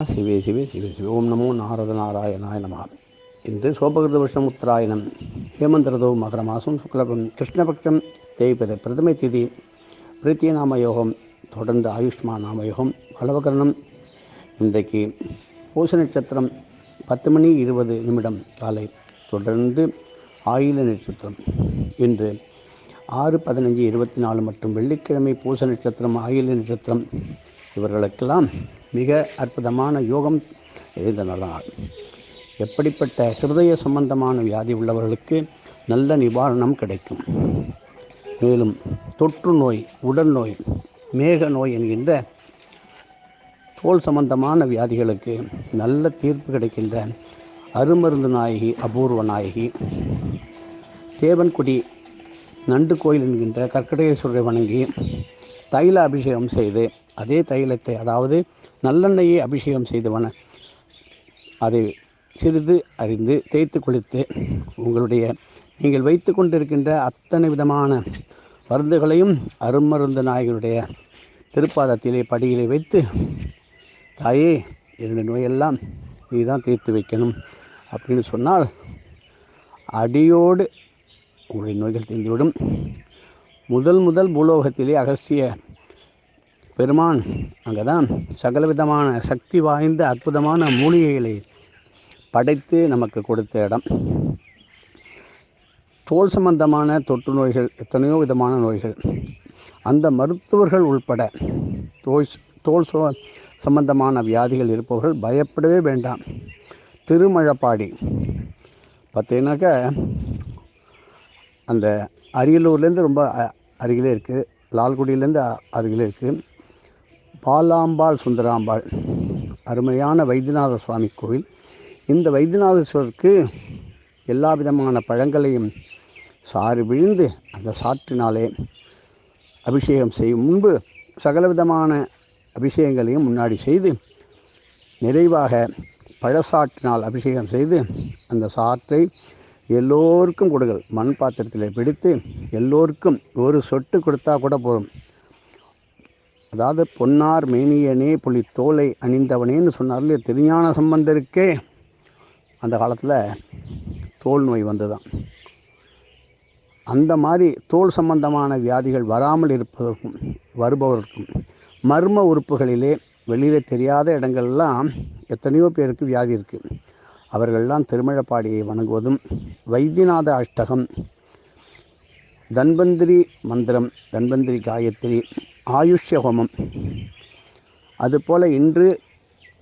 சிவே சிவே சிவே சிவே. ஓம் நமோ நாரத நாராயணாய நம இன்று சோபகிருத வருஷம் உத்தராயணம் ஹேமந்திரதோ மகர மாதம் சுக்லபம் கிருஷ்ணபக்ஷம் தேய்பிர பிரதமை திதி. பிரீத்திய நாம யோகம் தொடர்ந்து ஆயுஷ்மா நாம யோகம் பலவகரணம். இன்றைக்கு பூச நட்சத்திரம் பத்து மணி இருபது நிமிடம். காலை தொடர்ந்து ஆயுள நட்சத்திரம். இன்று ஆறு பதினஞ்சு இருபத்தி நாலு மற்றும் வெள்ளிக்கிழமை பூச நட்சத்திரம் ஆயுள நட்சத்திரம். இவர்களுக்கெல்லாம் மிக அற்புதமான யோகம் எழுந்த நாள் எப்படிப்பட்ட ஹிருதய சம்பந்தமான வியாதி உள்ளவர்களுக்கு நல்ல நிவாரணம் கிடைக்கும். மேலும் தொற்று நோய் உடல் நோய் மேக நோய் என்கின்ற தோல் சம்பந்தமான வியாதிகளுக்கு நல்ல தீர்ப்பு கிடைக்கின்ற அருமருந்து நாயகி அபூர்வ நாயகி தேவன்குடி நண்டு கோயில் என்கின்ற கற்கடேஸ்வரரை வணங்கி தைல அபிஷேகம் செய்து அதே தைலத்தை அதாவது நல்லெண்ணெயை அபிஷேகம் செய்தவன. அதை சிறிது அறிந்து தேய்த்து குளித்து உங்களுடைய நீங்கள் வைத்து கொண்டிருக்கின்ற அத்தனை விதமான மருந்துகளையும் அருமருந்து நாயகனுடைய திருப்பாதத்திலே படியிலே வைத்து தாயே என்னுடைய நோயெல்லாம் நீ தான் தீர்த்து வைக்கணும் அப்படின்னு சொன்னால் அடியோடு உங்களுடைய நோய்கள் தீர்ந்துவிடும். முதல் முதல் பூலோகத்திலே அகஸ்திய பெருமான் அங்கே தான் சகலவிதமான சக்தி வாய்ந்த அற்புதமான மூலிகைகளை படைத்து நமக்கு கொடுத்த இடம். தோல் சம்பந்தமான தொற்று நோய்கள் எத்தனையோ விதமான நோய்கள். அந்த மருத்துவர்கள் உள்பட தோல் தோல் சோ சம்பந்தமான வியாதிகள் இருப்பவர்கள் பயப்படவே வேண்டாம். திருமழப்பாடி. பார்த்தீங்கன்னாக்க அந்த அரியலூர்லேருந்து ரொம்ப அ- அருகிலே இருக்குது லால்குடியிலேருந்து அருகிலே இருக்குது பாலாம்பாள் சுந்தராம்பாள் அருமையான வைத்தியநாத சுவாமி கோவில். இந்த வைத்தியநாதேஸ்வரருக்கு எல்லா விதமான பழங்களையும் சாறு விழுந்து அந்த சாற்றினாலே அபிஷேகம் செய்யும் முன்பு சகலவிதமான அபிஷேகங்களையும் முன்னாடி செய்து நிறைவாக பழசாற்றினால் அபிஷேகம் செய்து அந்த சாற்றை எல்லோருக்கும் கொடுங்கள். மண் பாத்திரத்தில் பிடித்து எல்லோருக்கும் ஒரு சொட்டு கொடுத்தா கூட போதும். அதாவது பொன்னார் மேனியனே புலி தோலை அணிந்தவனேன்னு சொன்னார்ல திருஞான சம்பந்தருக்கே அந்த காலத்தில் தோல் நோய் வந்ததுதான் அந்த மாதிரி தோல் சம்பந்தமான வியாதிகள் வராமல் இருப்பதற்கும் வருபவர்க்கும் மர்ம உறுப்புகளிலே வெளியில் தெரியாத இடங்கள்லாம் எத்தனையோ பேருக்கு வியாதி இருக்குது அவர்கள்லாம் திருமழப்பாடியை வணங்குவதும் வைத்தியநாத அஷ்டகம் தன்வந்திரி மந்திரம் தன்வந்திரி காயத்ரி ஆயுஷ்ய ஹோமம் அதுபோல் இன்று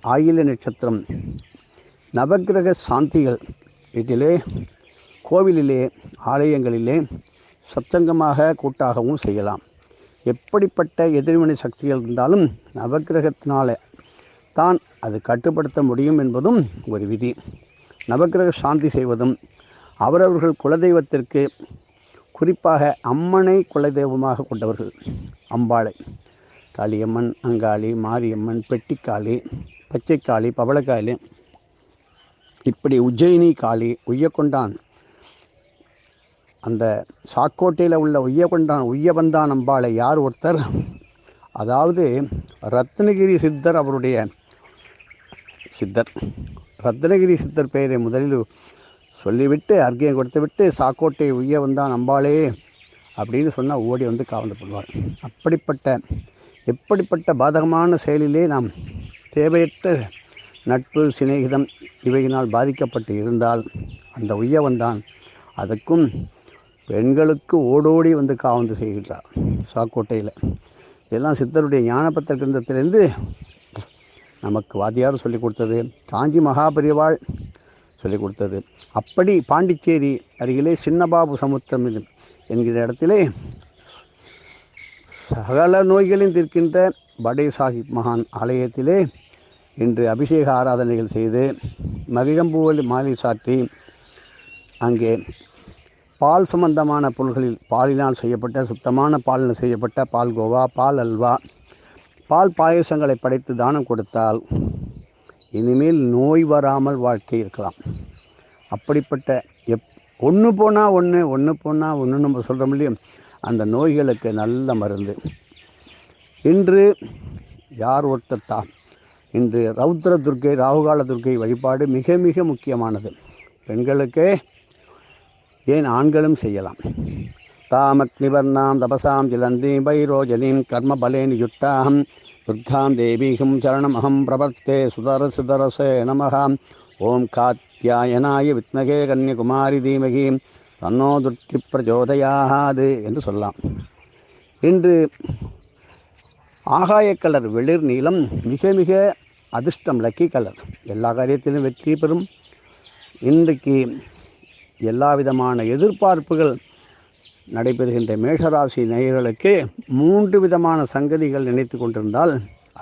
ஆயில நட்சத்திரம். நவக்கிரக சாந்திகள். இதிலே கோவிலிலே ஆலயங்களிலே சத்சங்கமாக கூட்டாகவும் செய்யலாம். எப்படிப்பட்ட எதிர்வினை சக்திகள் இருந்தாலும் நவக்கிரகத்தினால தான் அது கட்டுப்படுத்த முடியும் என்பதும் ஒரு விதி. நவக்கிரக சாந்தி செய்வதும் அவரவர்கள் குலதெய்வத்திற்கு குறிப்பாக அம்மனை குலதெய்வமாக கொண்டவர்கள். அம்பாளை காளியம்மன் அங்காளி மாரியம்மன் பெட்டிக்காளி பச்சைக்காளி பவளக்காளி இப்படி உஜ்ஜயினி காளி உய்யக்கொண்டான். அந்த சாக்கோட்டையில் உள்ள உய்யகொண்டான் உய்யவந்தான் அம்பாளை யார் ஒருத்தர்? அதாவது ரத்னகிரி சித்தர் அவருடைய சித்தர். ரத்னகிரி சித்தர் பெயரை முதலில் சொல்லிவிட்டு அர்க்கியம் கொடுத்து விட்டு சாக்கோட்டை உய்ய வந்தான் அம்பாளே அப்படின்னு சொன்னால் ஓடி வந்து காவந்து பண்ணுவார் அப்படிப்பட்ட எப்படிப்பட்ட பாதகமான செயலிலே நாம் தேவையற்ற நட்பு சிநேகிதம் இவையினால் பாதிக்கப்பட்டு இருந்தால் அந்த உய்யவன்தான் அதுக்கும் பெண்களுக்கு ஓடோடி வந்து காவந்து செய்கின்றார் சாக்கோட்டையில். இதெல்லாம் சித்தருடைய ஞானபத்திர கிரந்தத்திலேருந்து நமக்கு வாத்தியார் சொல்லிக் கொடுத்தது காஞ்சி மகாபரிவாள் சொல்லிக் கொடுத்தது. அப்படி பாண்டிச்சேரி அருகிலே சின்னபாபு சமுத்திரம் என்கிற இடத்திலே சகல நோய்களையும் தீர்க்கின்ற படே சாஹிப் மகான் ஆலயத்திலே இன்று அபிஷேக ஆராதனைகள் செய்து மகிழம்பூவல் மாலை சாற்றி அங்கே பால் சம்பந்தமான பொருள்களில் பாலினால் செய்யப்பட்ட சுத்தமான பாலில் செய்யப்பட்ட பால் கோவா பால் அல்வா பால் பாயசங்களை படைத்து தானம் கொடுத்தால் இனிமேல் நோய் வராமல் வாழ்க்கை இருக்கலாம். அப்படிப்பட்ட எப் ஒன்று போனால் ஒன்று ஒன்று போனால் ஒன்று நம்ம சொல்கிறோம் இல்லையா? அந்த நோய்களுக்கு நல்ல மருந்து. இன்று யார் ஒருத்தர் தா இன்று ரௌத்ர துர்க்கை ராகுகால துர்க்கை வழிபாடு மிக மிக முக்கியமானது. பெண்களுக்கே ஏன் ஆண்களும் செய்யலாம்? தாமக்னிவர்ணாம் தபசாம் ஜிலந்தி பைரோஜனீம் கர்மபலேனி யுட்டாம். துர்காம் தேவீகம் சரணமகம் பிரபத்தே சுதர சுதரசே நமகாம் ஓம் காத் காத்தியாயனாய வித்மகே கன்னியகுமாரி தீமகி தன்னோ துர்க்கி பிரஜோதயாது என்று சொல்லலாம். இன்று ஆகாய கலர் வெளிர் நீளம் மிக மிக அதிர்ஷ்டம் லக்கி கலர். எல்லா காரியத்திலும் வெற்றி பெறும். இன்றைக்கு எல்லா விதமான எதிர்பார்ப்புகள் நடைபெறுகின்ற மேஷராசி நேயர்களுக்கு மூன்று விதமான சங்கதிகள் நினைத்து கொண்டிருந்தால்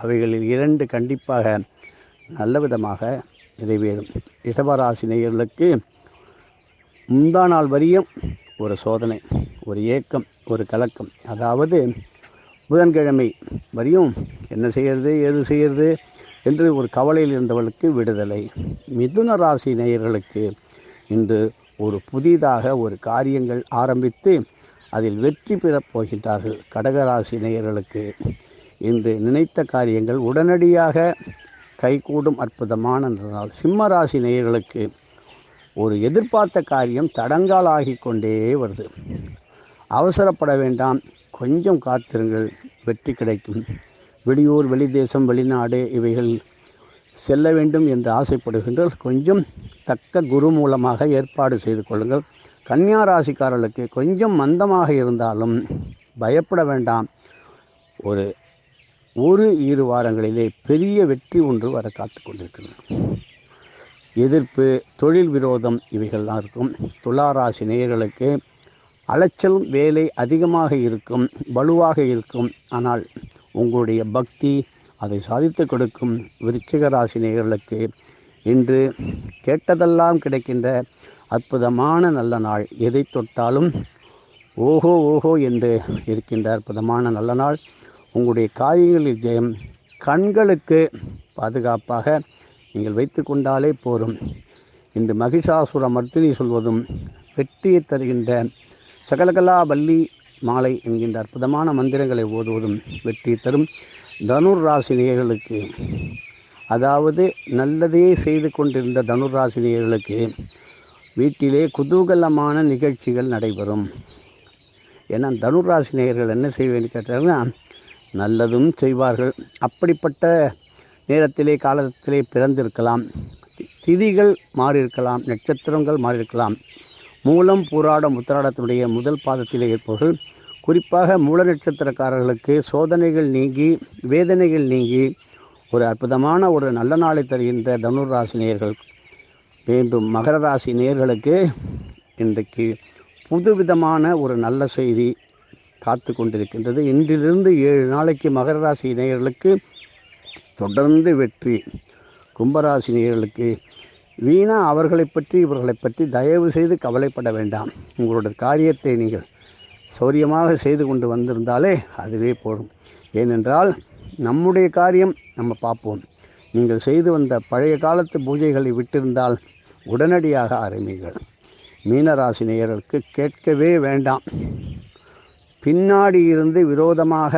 அவைகளில் இரண்டு கண்டிப்பாக நல்ல விதமாக நிறைவேறும் ரிஷபராசி நேயர்களுக்கு முந்தா நாள் வரையும் ஒரு சோதனை ஒரு ஏக்கம் ஒரு கலக்கம். அதாவது புதன்கிழமை வரையும் என்ன செய்கிறது ஏது செய்கிறது என்று ஒரு கவலையில் இருந்தவர்களுக்கு விடுதலை. மிதுன ராசி நேயர்களுக்கு இன்று ஒரு புதிதாக ஒரு காரியங்கள் ஆரம்பித்து அதில் வெற்றி பெறப் போகின்றார்கள். கடகராசி நேயர்களுக்கு இன்று நினைத்த காரியங்கள் உடனடியாக கைகூடும் அற்புதமான நாள் சிம்ம ராசி நேயர்களுக்கு ஒரு எதிர்பார்த்த காரியம் தடங்காலாகி கொண்டே வருது. அவசரப்பட வேண்டாம். கொஞ்சம் காத்திருங்கள். வெற்றி கிடைக்கும். வெளியூர் வெளிதேசம் வெளிநாடு இவைகள் செல்ல வேண்டும் என்று ஆசைப்படுகின்ற கொஞ்சம் தக்க குரு மூலமாக ஏற்பாடு செய்து கொள்ளுங்கள். கன்னியா ராசிக்காரர்களுக்கு கொஞ்சம் மந்தமாக இருந்தாலும் பயப்பட வேண்டாம். ஒரு ஒரு இரு வாரங்களிலே பெரிய வெற்றி ஒன்று வர காத்து கொண்டிருக்கின்றன எதிர்ப்பு தொழில் விரோதம் இவைகள்லாம் இருக்கும். துளாராசி நேயர்களுக்கு அலைச்சலும் வேலை அதிகமாக இருக்கும் வலுவாக இருக்கும். ஆனால் உங்களுடைய பக்தி அதை சாதித்து கொடுக்கும் விருச்சிக ராசி நேயர்களுக்கு இன்று கேட்டதெல்லாம் கிடைக்கின்ற அற்புதமான நல்ல நாள். எதை தொட்டாலும் ஓஹோ ஓஹோ என்று இருக்கின்ற அற்புதமான நல்ல நாள். உங்களுடைய காரியங்களில் ஜெயம் கண்களுக்கு பாதுகாப்பாக நீங்கள் வைத்து கொண்டாலே போரும் இன்று மகிஷாசுர மர்த்தினி சொல்வதும் வெற்றியை தருகின்ற சகலகலா வள்ளி மாலை என்கின்ற அற்புதமான மந்திரங்களை ஓதுவதும் வெற்றி தரும் தனுர் ராசினியர்களுக்கு அதாவது நல்லதே செய்து கொண்டிருந்த தனுர் ராசினியர்களுக்கு வீட்டிலே குதூகலமான நிகழ்ச்சிகள் நடைபெறும். ஏன்னா தனுர் ராசினியர்கள் என்ன செய்வேன்னு கேட்டாங்கன்னா நல்லதும் செய்வார்கள். அப்படிப்பட்ட நேரத்திலே காலத்திலே பிறந்திருக்கலாம். திதிகள் மாறியிருக்கலாம் நட்சத்திரங்கள் மாறியிருக்கலாம். மூலம் பூராடம் உத்திராடத்தினுடைய முதல் பாதத்திலே இருப்பவர்கள் குறிப்பாக மூல நட்சத்திரக்காரர்களுக்கு சோதனைகள் நீங்கி வேதனைகள் நீங்கி ஒரு அற்புதமான ஒரு நல்ல நாளை தருகின்ற தனுர் ராசி நேயர்கள் வேண்டும் மகர ராசி நேயர்களுக்கு இன்றைக்கு புதுவிதமான ஒரு நல்ல செய்தி காத்து கொண்டிருக்கின்றது. இன்றிலிருந்து ஏழு நாளைக்கு மகர ராசி நேயர்களுக்கு தொடர்ந்து வெற்றி. கும்பராசி நேயர்களுக்கு வீணா அவர்களை பற்றி இவர்களை பற்றி தயவு செய்து கவலைப்பட வேண்டாம். உங்களோட காரியத்தை நீங்கள் சௌரியமாக செய்து கொண்டு வந்திருந்தாலே அதுவே போதும். ஏனென்றால் நம்முடைய காரியம் நம்ம பார்ப்போம். நீங்கள் செய்து வந்த பழைய காலத்து பூஜைகளை விட்டிருந்தால் உடனடியாக ஆரம்பிங்கள் மீனராசி நேயர்களுக்கு கேட்கவே வேண்டாம். பின்னாடி இருந்து விரோதமாக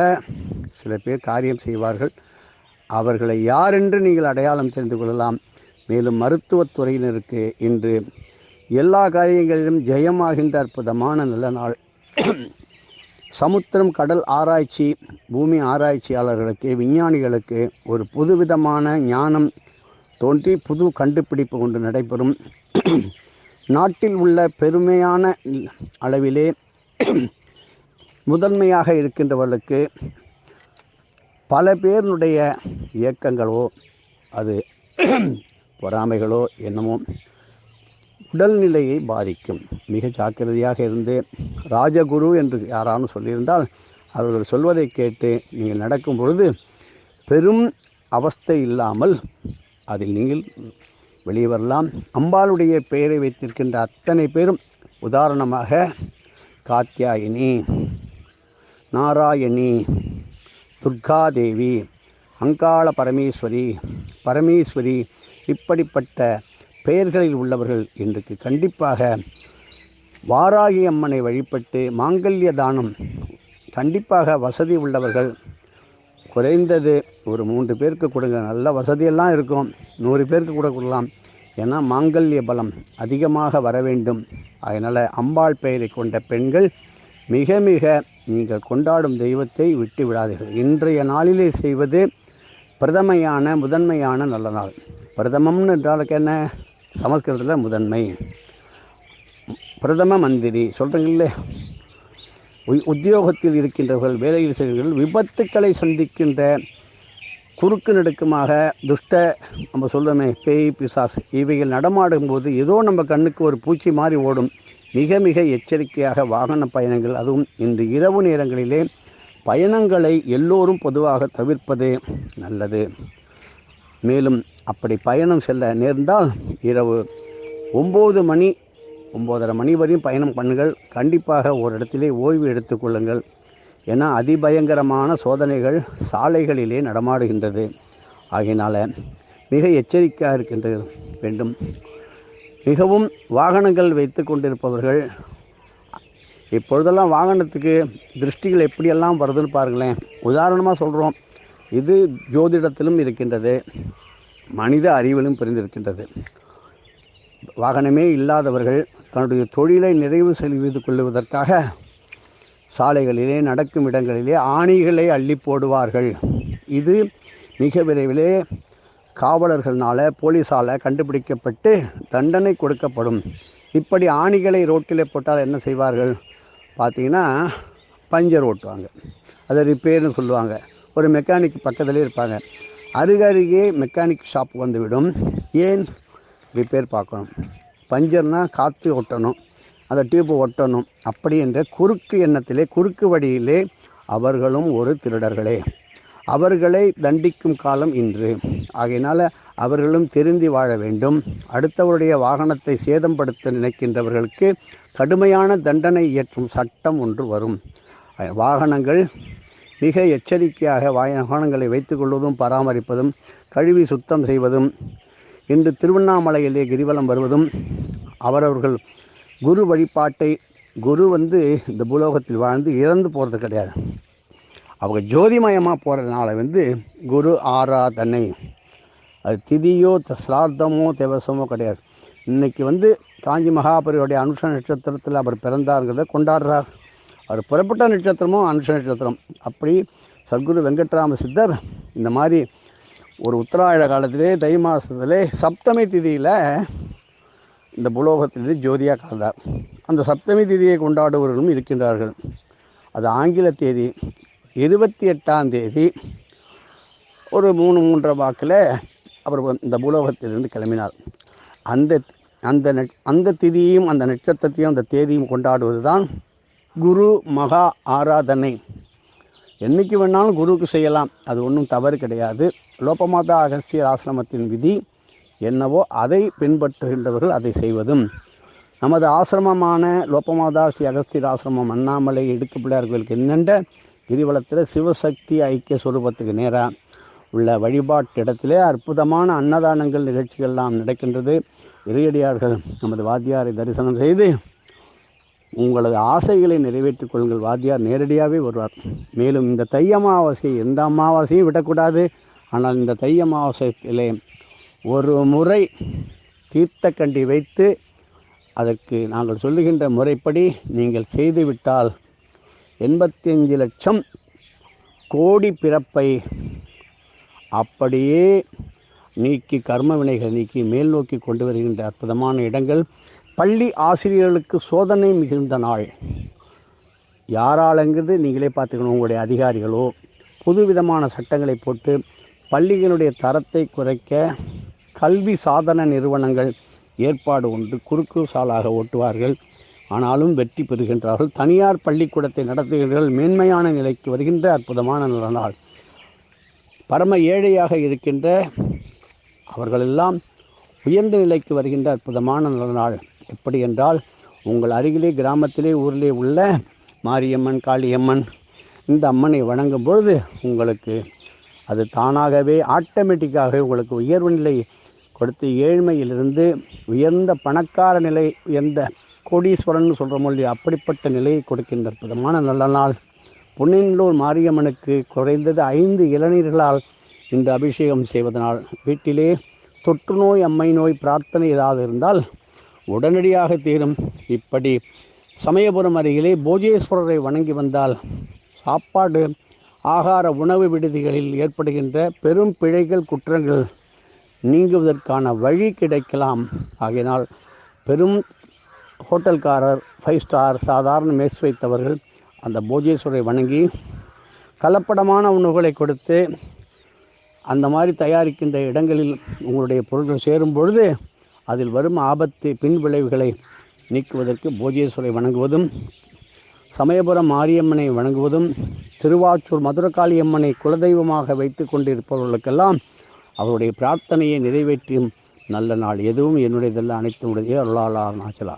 சில பேர் காரியம் செய்வார்கள். அவர்களை யாரென்று நீங்கள் அடையாளம் தெரிந்து கொள்ளலாம். மேலும் மருத்துவத்துறையினருக்கு இன்று எல்லா காரியங்களிலும் ஜெயமாகின்ற அற்புதமான நல்ல நாள். சமுத்திரம் கடல் ஆராய்ச்சி பூமி ஆராய்ச்சியாளர்களுக்கு விஞ்ஞானிகளுக்கு ஒரு புதுவிதமான ஞானம் தோன்றி புது கண்டுபிடிப்பு கொண்டு நடைபெறும். நாட்டில் உள்ள பெருமையான அளவிலே முதன்மையாக இருக்கின்றவர்களுக்கு பல பேருடைய இயக்கங்களோ அது பொறாமைகளோ என்னமோ உடல்நிலையை பாதிக்கும். மிக ஜாக்கிரதையாக இருந்து ராஜகுரு என்று யாராலும் சொல்லியிருந்தால் அவர்கள் சொல்வதை கேட்டு நீங்கள் நடக்கும் பொழுது பெரும் அவஸ்தை இல்லாமல் அதில் நீங்கள் வெளியே வரலாம். அம்பாளுடைய பெயரை வைத்திருக்கின்ற அத்தனை பேரும் உதாரணமாக காத்தியாயினி நாராயணி துர்காதேவி அங்காள பரமேஸ்வரி பரமேஸ்வரி இப்படிப்பட்ட பெயர்களில் உள்ளவர்கள் இன்றைக்கு கண்டிப்பாக வாராகி அம்மனை வழிபட்டு மாங்கல்ய தானம் கண்டிப்பாக வசதி உள்ளவர்கள். குறைந்தது ஒரு மூன்று பேருக்கு கொடுங்க. நல்ல வசதியெல்லாம் இருக்கும். நூறு பேருக்கு கூட கொடுக்கலாம். ஏன்னா மாங்கல்ய பலம் அதிகமாக வர வேண்டும். அதனால் அம்பாள் பெயரை கொண்ட பெண்கள் மிக மிக நீங்கள் கொண்டாடும் தெய்வத்தை விட்டு விடாதீர்கள். இன்றைய நாளிலே செய்வது பிரதமையான முதன்மையான நல்ல நாள். பிரதமம்னு என்றாலுக்கு என்ன? சமஸ்கிருதத்தில் முதன்மை. பிரதம மந்திரி சொல்கிறீங்களே உத்தியோகத்தில் இருக்கின்றவர்கள் வேலையில் செய்கிறவர்கள் விபத்துக்களை சந்திக்கின்ற குறுக்கு நெடுக்குமாக துஷ்ட நம்ம சொல்லுமே பேய் பிசாஸ் இவைகள் நடமாடும் போது ஏதோ நம்ம கண்ணுக்கு ஒரு பூச்சி மாதிரி ஓடும். மிக மிக எச்சரிக்கையாக வாகன பயணங்கள் அதுவும் இன்று இரவு நேரங்களிலே பயணங்களை எல்லோரும் பொதுவாக தவிர்ப்பது நல்லது. மேலும் அப்படி பயணம் செல்ல நேர்ந்தால் இரவு ஒம்பது மணி ஒம்போதரை மணி வரையும் பயணம் பண்ணுங்கள். கண்டிப்பாக ஒரு இடத்திலே ஓய்வு எடுத்துக்கொள்ளுங்கள் ஏன்னா அதிபயங்கரமான சோதனைகள் சாலைகளிலே நடமாடுகின்றது. ஆகையினால் மிக எச்சரிக்கையாக இருக்கின்ற வேண்டும். மிகவும் வாகனங்கள் வைத்து கொண்டிருப்பவர்கள் இப்பொழுதெல்லாம் வாகனத்துக்கு திருஷ்டிகள் எப்படியெல்லாம் வருதுன்னு பாருங்களேன். உதாரணமாக சொல்கிறோம் இது ஜோதிடத்திலும் இருக்கின்றது மனித அறிவிலும் பிரிந்திருக்கின்றது. வாகனமே இல்லாதவர்கள் தன்னுடைய தொழிலை நிறைவு செய்து கொள்வதற்காக சாலைகளிலே நடக்கும் இடங்களிலே ஆணிகளை அள்ளி போடுவார்கள். இது மிக விரைவிலே காவலர்களால் போலீஸால் கண்டுபிடிக்கப்பட்டு தண்டனை கொடுக்கப்படும். இப்படி ஆணிகளை ரோட்டில் போட்டால் என்ன செய்வார்கள்? பார்த்தீங்கன்னா பஞ்சர் ஓட்டுவாங்க. அதை ரிப்பேர்னு சொல்லுவாங்க. ஒரு மெக்கானிக் பக்கத்திலே இருப்பாங்க. அருகருகே மெக்கானிக் ஷாப் வந்துவிடும். ஏன்? ரிப்பேர் பார்க்கணும். பஞ்சர்னால் காற்று ஒட்டணும். அந்த டியூப்பு ஒட்டணும். அப்படி என்ற குறுக்கு எண்ணத்திலே குறுக்கு வழியிலே அவர்களும் ஒரு திருடர்களே. அவர்களை தண்டிக்கும் காலம் இன்று. ஆகையினால் அவர்களும் திருந்தி வாழ வேண்டும். அடுத்தவருடைய வாகனத்தை சேதப்படுத்த நினைக்கின்றவர்களுக்கு கடுமையான தண்டனை இயற்றும் சட்டம் ஒன்று வரும். வாகனங்கள் மிக எச்சரிக்கையாக வாகனங்களை வைத்துக்கொள்வதும் பராமரிப்பதும் கழுவி சுத்தம் செய்வதும் இன்று திருவண்ணாமலையிலே கிரிவலம் வருவதும் அவரவர்கள் குரு வழிபாட்டை குரு வந்து இந்த பூலோகத்தில் வாழ்ந்து இறந்து போகிறது கிடையாது. அவங்க ஜோதிமயமாக போகிறதுனால வந்து குரு ஆராதனை அது திதியோ த- சிரார்த்தமோ தேவசமோ கிடையாது. இன்னைக்கு வந்து காஞ்சி மகாபரியோடைய அனுஷ நட்சத்திரத்தில் அவர் பிறந்தாருங்கிறத கொண்டாடுறார். அவர் புறப்பட்ட நட்சத்திரமும் அனுஷ நட்சத்திரம். அப்படி சத்குரு வெங்கட்ராம சித்தர் இந்த மாதிரி ஒரு உத்தராயண காலத்திலே தை மாதத்திலே சப்தமி திதியில் இந்த புலோகத்திலிருந்து ஜோதியாக கலந்தார். அந்த சப்தமி திதியை கொண்டாடுபவர்களும் இருக்கின்றார்கள். அது ஆங்கில தேதி இருபத்தி எட்டாம் தேதி ஒரு மூணு மூன்றரை வாக்கில் அவர் இந்த பூலோகத்திலிருந்து கிளம்பினார். அந்த அந்த நட்- அந்த திதியையும் அந்த நட்சத்திரத்தையும் அந்த தேதியும் கொண்டாடுவது தான் குரு மகா ஆராதனை. என்னைக்கு வேணாலும் குருவுக்கு செய்யலாம். அது ஒன்றும் தவறு கிடையாது. லோபமாதா அகஸ்தியர் ஆசிரமத்தின் விதி என்னவோ அதை பின்பற்றுகின்றவர்கள் அதை செய்வதும். நமது ஆசிரமமான லோபமாதா ஸ்ரீ அகஸ்தியர் ஆசிரமம் அண்ணாமலை இடுக்கு பிள்ளையார்களுக்கு என்னென்ற கிரிவலத்தில் சிவசக்தி ஐக்கிய சுரூபத்துக்கு நேராக உள்ள வழிபாட்டு இடத்திலே அற்புதமான அன்னதானங்கள் நிகழ்ச்சிகள்லாம் நடக்கின்றது. இறையடியார்கள் நமது வாத்தியாரை தரிசனம் செய்து உங்களது ஆசைகளை நிறைவேற்றிக் கொள்ளுங்கள். வாத்தியார் நேரடியாகவே வருவார். மேலும் இந்த தை அமாவாசை எந்த அமாவாசையும் விடக்கூடாது. ஆனால் இந்த தை அமாவாசையிலே ஒரு முறை தீர்த்தக்கண்டி வைத்து அதற்கு நாங்கள் சொல்லுகின்ற முறைப்படி நீங்கள் செய்துவிட்டால் எண்பத்தி அஞ்சு லட்சம் கோடி பிறப்பை அப்படியே நீக்கி கர்ம வினைகள் நீக்கி மேல் நோக்கி கொண்டு வருகின்ற அற்புதமான இடங்கள். பள்ளி ஆசிரியர்களுக்கு சோதனை மிகுந்த நாள். யாராலங்கிறது நீங்களே பார்த்துக்கணும் உங்களுடைய அதிகாரிகளோ. புதுவிதமான சட்டங்களை போட்டு பள்ளிகளுடைய தரத்தை குறைக்க கல்வி சாதன நிறுவனங்கள் ஏற்பாடு ஒன்று குறுக்கு சாலாக ஓட்டுவார்கள். ஆனாலும் வெற்றி பெறுகின்றார்கள். தனியார் பள்ளிக்கூடத்தை நடத்துகிறவர்கள் மேன்மையான நிலைக்கு வருகின்ற அற்புதமான நல்ல நாள். பரம ஏழையாக இருக்கின்ற அவர்களெல்லாம் உயர்ந்த நிலைக்கு வருகின்ற அற்புதமான நல்ல நாள். எப்படி என்றால் உங்கள் அருகிலே கிராமத்திலே ஊரிலே உள்ள மாரியம்மன் காளியம்மன் இந்த அம்மனை வணங்கும் பொழுது உங்களுக்கு அது தானாகவே ஆட்டோமேட்டிக்காகவே உங்களுக்கு உயர்வு நிலை கொடுத்து ஏழ்மையிலிருந்து உயர்ந்த பணக்கார நிலை உயர்ந்த கோடீஸ்வரன் சொல்கிற மொழி அப்படிப்பட்ட நிலையை கொடுக்கின்ற அற்புதமான நல்ல நாள். பொன்னின்லூர் மாரியம்மனுக்கு குறைந்தது ஐந்து இளநீர்களால் இந்த அபிஷேகம் செய்வதனால் வீட்டிலே தொற்று நோய் அம்மை நோய் பிரார்த்தனை ஏதாவது இருந்தால் உடனடியாக தீரும். இப்படி சமயபுரம் அருகிலே போஜேஸ்வரரை வணங்கி வந்தால் சாப்பாடு ஆகார உணவு விடுதிகளில் ஏற்படுகின்ற பெரும் பிழைகள் குற்றங்கள் நீங்குவதற்கான வழி கிடைக்கலாம். ஆகையினால் பெரும் ஹோட்டல்காரர் ஃபைவ் ஸ்டார் சாதாரண மெஸ் வைத்தவர்கள் அந்த போஜேஸ்வரை வணங்கி கலப்படமான உணவுகளை கொடுத்து அந்த மாதிரி தயாரிக்கின்ற இடங்களில் உங்களுடைய பொருட்கள் சேரும் பொழுது அதில் வரும் ஆபத்து பின் விளைவுகளை நீக்குவதற்கு போஜேஸ்வரை வணங்குவதும் சமயபுரம் மாரியம்மனை வணங்குவதும் திருவாச்சூர் மதுரகாளியம்மனை குலதெய்வமாக வைத்து கொண்டிருப்பவர்களுக்கெல்லாம் அவருடைய பிரார்த்தனையை நிறைவேற்றும் நல்ல நாள் எதுவும் என்னுடையதெல்லாம் அனைத்து உடைய அருளாளா நாச்சலா